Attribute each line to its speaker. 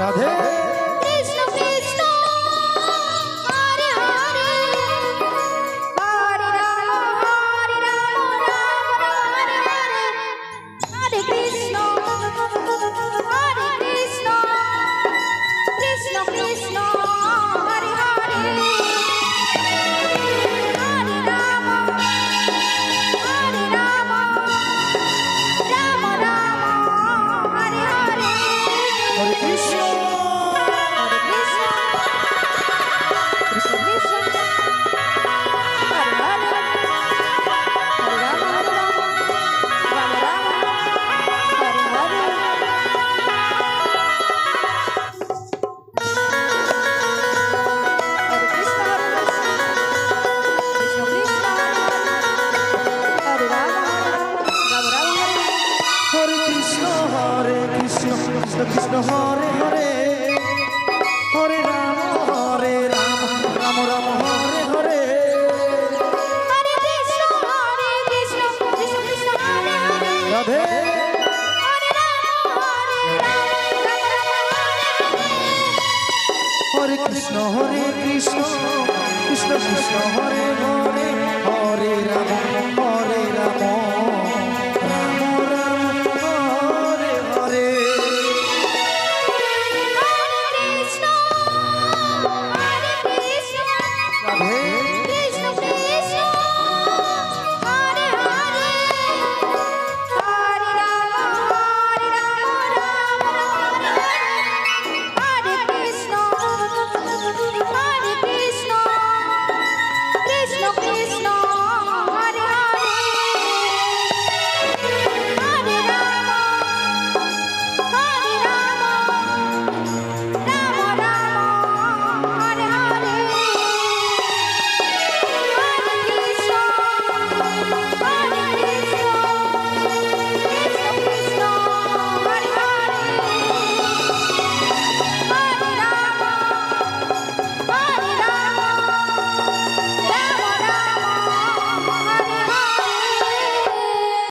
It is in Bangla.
Speaker 1: Radhe you Krishna. Krishna Krishna Krishna Hare Hare Hare Ram Hare Ram Ram Ram Hare Hare Radhe Hare Krishna Hare Krishna Krishna Krishna Hare Hare Hare Ram